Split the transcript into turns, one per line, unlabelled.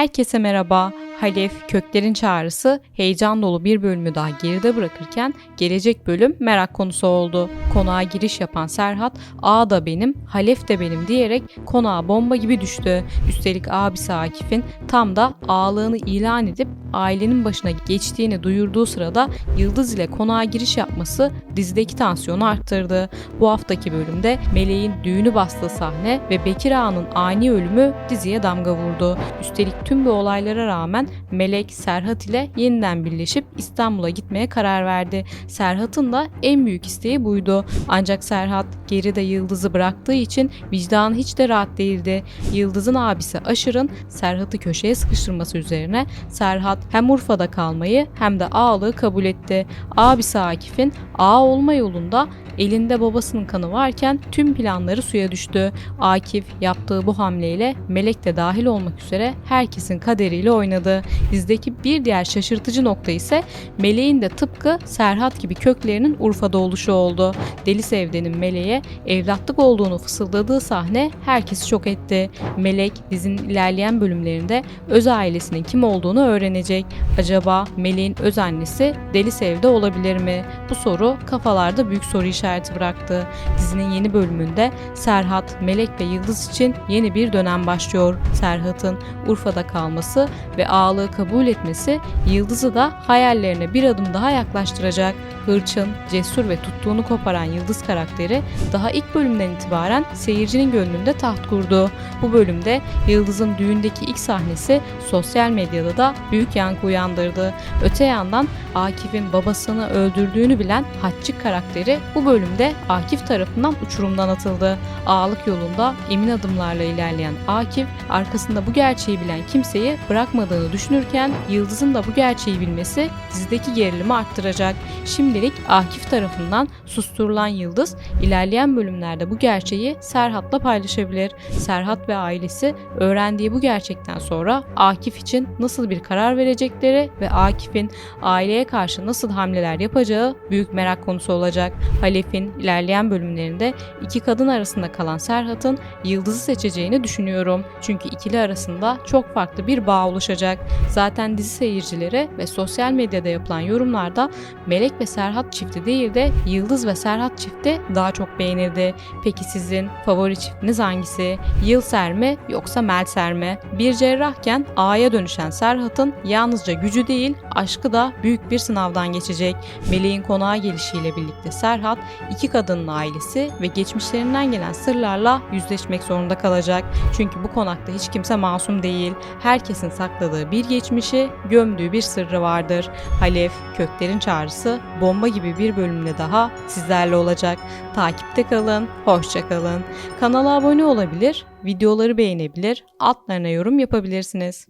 Herkese merhaba. Halef Köklerin Çağrısı heyecan dolu bir bölümü daha geride bırakırken gelecek bölüm merak konusu oldu. Konağa giriş yapan Serhat, A da benim, Halef de benim diyerek konağa bomba gibi düştü. Üstelik abisi Akif'in tam da ağalığını ilan edip ailenin başına geçtiğini duyurduğu sırada Yıldız ile konağa giriş yapması dizideki tansiyonu arttırdı. Bu haftaki bölümde Meleğin düğünü bastığı sahne ve Bekir Ağa'nın ani ölümü diziye damga vurdu. Üstelik tüm bu olaylara rağmen Melek Serhat ile yeniden birleşip İstanbul'a gitmeye karar verdi. Serhat'ın da en büyük isteği buydu. Ancak Serhat geride Yıldız'ı bıraktığı için vicdanı hiç de rahat değildi. Yıldız'ın abisi Aşır'ın Serhat'ı köşeye sıkıştırması üzerine Serhat hem Urfa'da kalmayı hem de ağalığı kabul etti. Abisi Akif'in ağa olma yolunda elinde babasının kanı varken tüm planları suya düştü. Akif yaptığı bu hamleyle Melek de dahil olmak üzere herkesin kaderiyle oynadı. Dizdeki bir diğer şaşırtıcı nokta ise Meleğin de tıpkı Serhat gibi köklerinin Urfa'da oluşu oldu. Deli Sevde'nin Meleğe evlatlık olduğunu fısıldadığı sahne herkesi şok etti. Melek dizinin ilerleyen bölümlerinde öz ailesinin kim olduğunu öğrenecek. Acaba Meleğin öz annesi Deli Sevde olabilir mi? Bu soru kafalarda büyük soru işareti bıraktı. Dizinin yeni bölümünde Serhat, Melek ve Yıldız için yeni bir dönem başlıyor. Serhat'ın Urfa'da kalması ve ağalığı kabul etmesi Yıldız'ı da hayallerine bir adım daha yaklaştıracak. Hırçın, cesur ve tuttuğunu koparan Yıldız karakteri daha ilk bölümden itibaren seyircinin gönlünde taht kurdu. Bu bölümde Yıldız'ın düğündeki ilk sahnesi sosyal medyada da büyük yankı uyandırdı. Öte yandan Akif'in babasını öldürdüğünü bilen Hatçık karakteri bu bölümde Akif tarafından uçurumdan atıldı. Ağalık yolunda emin adımlarla ilerleyen Akif arkasında bu gerçeği bilen kimseyi bırakmadığını düşünürken Yıldız'ın da bu gerçeği bilmesi dizideki gerilimi arttıracak. Şimdilik Akif tarafından susturulan Yıldız ilerleyen bölümlerde bu gerçeği Serhat'la paylaşabilir. Serhat ve ailesi öğrendiği bu gerçekten sonra Akif için nasıl bir karar verecekleri ve Akif'in aileye karşı nasıl hamleler yapacağı büyük merak konusu olacak. Halef'in ilerleyen bölümlerinde iki kadın arasında kalan Serhat'ın Yıldız'ı seçeceğini düşünüyorum. Çünkü ikili arasında çok farklı bir bağ oluşacak. Zaten dizi seyircileri ve sosyal medyada yapılan yorumlarda Melek ve Serhat çifti değil de Yıldız ve Serhat çifti daha çok beğenildi. Peki sizin favori çiftiniz hangisi? Yılser mi yoksa Melser mi? Bir cerrahken A'ya dönüşen Serhat'ın yalnızca gücü değil aşkı da büyük bir sınavdan geçecek. Meleğin konağa gelişiyle birlikte Serhat iki kadının ailesi ve geçmişlerinden gelen sırlarla yüzleşmek zorunda kalacak. Çünkü bu konakta hiç kimse masum değil. Herkesin sakladığı bir geçmişi, gömdüğü bir sırrı vardır. Halef, Köklerin Çağrısı, bomba gibi bir bölümde daha sizlerle olacak. Takipte kalın, hoşça kalın. Kanala abone olabilir, videoları beğenebilir, altlarına yorum yapabilirsiniz.